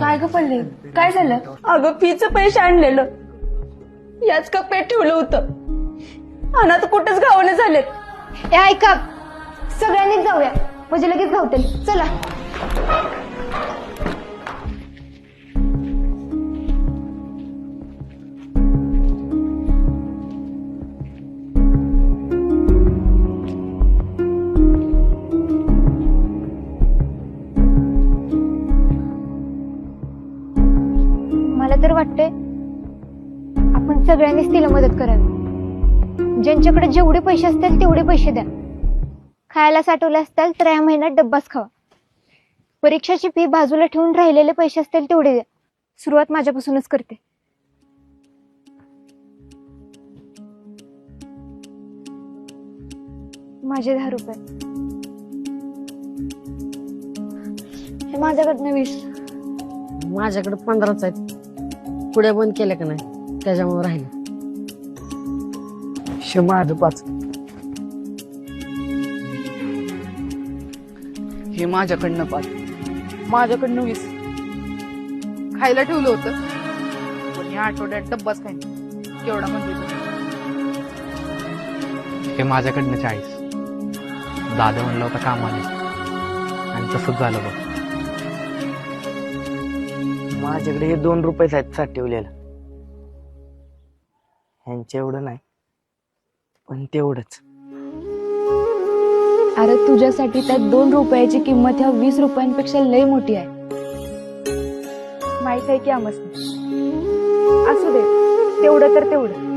काय ग पडले काय झालं? अगं फीचं पैसे आणलेलं. याच कप्प्यात ठेवलं होतं. आता कुठेच गावाने झालेत. ए ऐका. सगळ्यांनीच जाऊया. म्हणजे लगेच धावतील. चला. मला तर वाटतंय. आपण सगळ्यांनीच तिला मदत करावी. ज्यांच्याकडे जेवढे पैसे असतील तेवढे पैसे द्या. खायला साठवले असतील तर या महिन्यात डब्बाच खावा. परीक्षाची फी बाजूला ठेवून राहिलेले पैसे असतील तेवढे द्या. सुरुवात माझ्यापासूनच करते. माझे दहा रुपये. हे माझ्याकडनं वीस. माझ्याकडे पंधराच आहेत. पुढे बंद केल्या का नाही? त्याच्यामुळे राहिले. माझं पाच. हे माझ्याकडनं पाच. माझ्याकडनं वीस. खायला ठेवलं होतं. पण या आठवड्यात डब्बाच खाईन केवढा म्हणजे हे माझ्याकडनं चाळीस. दादा म्हणलं होतं कामाने आणि तसंच झालं बघ. माझ्याकडे हे दोन रुपयेच आहेत साठवलेलं. ह्यांच्या एवढं नाही पण तेवढंच. अरे तुझ्यासाठी त्या दोन रुपयाची किंमत ह्या वीस रुपयांपेक्षा लय मोठी आहे. माहीत आहे की आमस असू दे तेवढं तर तेवढं.